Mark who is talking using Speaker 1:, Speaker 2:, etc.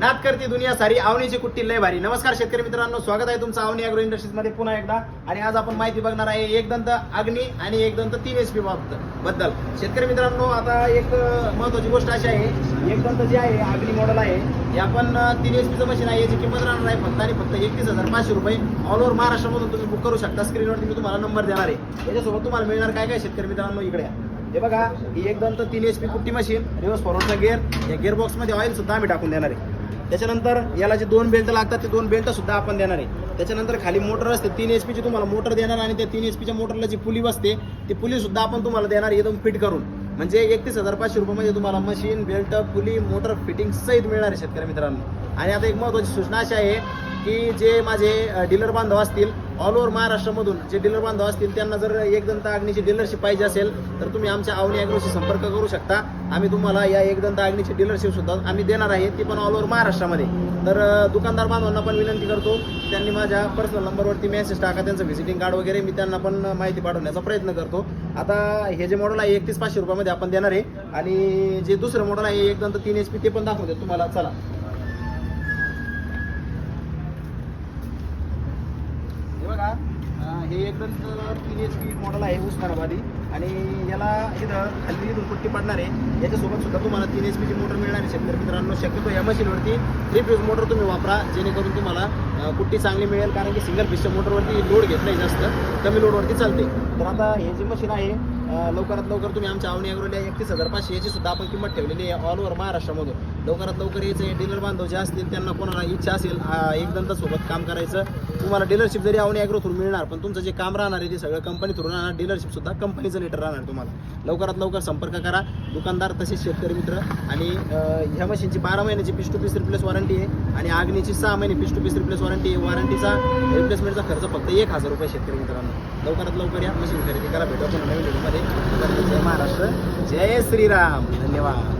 Speaker 1: नात करती दुनिया सारी आवणीची कुट्टी लय भारी. नमस्कार शेतकरी मित्रांनो स्वागत आहे तुमचं आवणी अॅग्रो इंडस्ट्रीजमध्ये पुन्हा एकदा. आणि आज आपण माहिती बघणार आहे एक दंत अग्नी आणि एक दंत तीन एच पी बद्दल शेतकरी मित्रांनो आता एक महत्वाची गोष्ट अशी आहे एक दंत जे आहे अग्नी मॉडेल आहे हे आपण तीन एच पीचं मशीन आहे याची किंमत राहणार आहे फक्त आणि फक्त एकतीस हजार पाचशे रुपये. ऑल ओव्हर महाराष्ट्रामधून तुम्ही बुक करू शकता. स्क्रीनवरती मी तुम्हाला नंबर देणार आहे. याच्यासोबत तुम्हाला मिळणार काय काय शेतकरी मित्रांनो इकडे? या. हे बघा ही एक दंत तीन एच पी कुट्टी मशीन रिव्हर्स फॉरवर्डचा गिअर या गेअर बॉक्समध्ये ऑइल सुद्धा आम्ही टाकून देणार आहे. त्याच्यानंतर याला जे दोन बेल्ट लागतात ते दोन बेल्ट सुद्धा आपण देणार आहे. त्याच्यानंतर खाली मोटर असते तीन एच पीची तुम्हाला मोटर देणार आणि त्या तीन एच पीच्या मोटरला जी पुली बसते ती पुली सुद्धा आपण तुम्हाला देणार एकदम फिट करून. म्हणजे एकतीस हजार पाचशे रुपयामध्ये तुम्हाला machine belt pulley motor fitting सहित मिळणार आहे शेतकरी मित्रांनो. आणि आता एक महत्त्वाची सूचना अशी आहे की जे माझे डीलर बांधव असतील ऑल ओव्हर महाराष्ट्रामधून जे डीलर बांधव असतील त्यांना जर एकदंत अग्नीची डीलरशिप पाहिजे असेल तर तुम्ही आमच्या आवनी अॅग्रोशी संपर्क करू शकता. आम्ही तुम्हाला या एकदंत अग्नीची डीलरशिप सुद्धा आम्ही देणार आहे. ती पण ऑल ओव्हर महाराष्ट्रामध्ये. तर दुकानदार बांधवांना पण विनंती करतो. त्यांनी माझ्या पर्सनल नंबरवरती मेसेज टाका त्यांचं व्हिजिटिंग कार्ड वगैरे मी त्यांना पण माहिती पाठवण्याचा प्रयत्न करतो. आता हे जे मॉडेल आहे एकतीस पाचशे रुपयामध्ये आपण देणार आहे. आणि जे दुसरं मॉडेल आहे एकदंत तीन एच पी ते पण दाखवते तुम्हाला. चला. हे एकदम तीन एच पी मॉडेल आहे उस्मानाबादी आणि याला इथं खाली इथून पुट्टी पडणार आहे. याच्यासोबत सुद्धा तुम्हाला तीन एच पीची मोटर मिळणार आहे शेतकरी मित्रांनो. शक्यतो या मशीनवरती थ्री फ्यूज मोटर तुम्ही वापरा जेणेकरून तुम्हाला कुट्टी चांगली मिळेल. कारण की सिंगल पीसच्या मोटरवरती लोड घेत नाही जास्त. कमी लोडवरती चालते. तर आता हे जे मशीन आहे लवकरात लवकर तुम्ही आमच्या आवणी अग्रोल्या एकतीस हजार पाचशे याची सुद्धा आपण किंमत ठेवलेली आहे ऑल ओव्हर महाराष्ट्रामधून. लवकरात लवकर याचे डीलर बांधव जे असतील त्यांना कोणाला इच्छा असेल अं, एक काम करायचं. तुम्हाला डीलरशिप जरी आवणी ॲग्रो थ्रू मिळणार पण तुमचं जे काम राहणार आहे ते सगळं कंपनी थ्रू राहणार. डीलरशिप सुद्धा कंपनीचं लेटर राहणार तुम्हाला. लवकरात लवकर संपर्क करा. दुकानदार तसेच शेतकरी मित्र. आणि ह्या मशीनची बारा महिन्याची piece to piece replace warranty आहे. आणि आग्नीची सहा महिने piece to piece replace warranty आहे. वॉरंटीचा रिप्लेसमेंटचा खर्च फक्त एक हजार रुपये शेतकरी मित्रांनो. लवकरात लवकर या मशीन खरेदी करा. भेटू आपण नवीन व्हिडिओमध्ये जय महाराष्ट्र. जय श्रीराम. धन्यवाद.